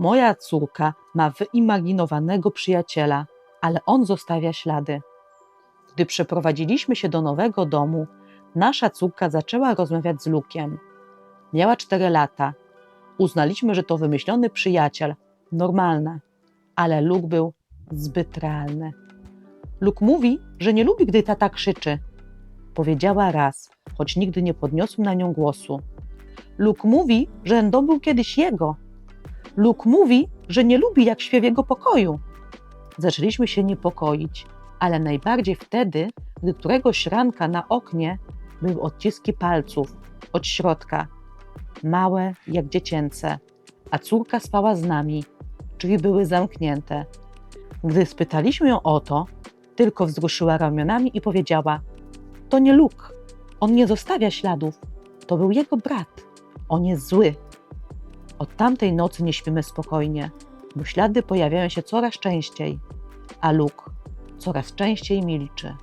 Moja córka ma wyimaginowanego przyjaciela, ale on zostawia ślady. Gdy przeprowadziliśmy się do nowego domu, nasza córka zaczęła rozmawiać z Lukiem. Miała cztery lata. Uznaliśmy, że to wymyślony przyjaciel, normalne, ale Luke był zbyt realny. Luke mówi, że nie lubi, gdy tata krzyczy. Powiedziała raz, choć nigdy nie podniosłem na nią głosu. Luke mówi, że ten dom był kiedyś jego. Luke mówi, że nie lubi, jak śpię w jego pokoju. Zaczęliśmy się niepokoić, ale najbardziej wtedy, gdy któregoś ranka na oknie były odciski palców od środka, małe jak dziecięce, a córka spała z nami, drzwi były zamknięte. Gdy spytaliśmy ją o to, tylko wzruszyła ramionami i powiedziała: To nie Luke, on nie zostawia śladów, to był jego brat, on jest zły. Od tamtej nocy nie śpimy spokojnie, bo ślady pojawiają się coraz częściej, a Luke coraz częściej milczy.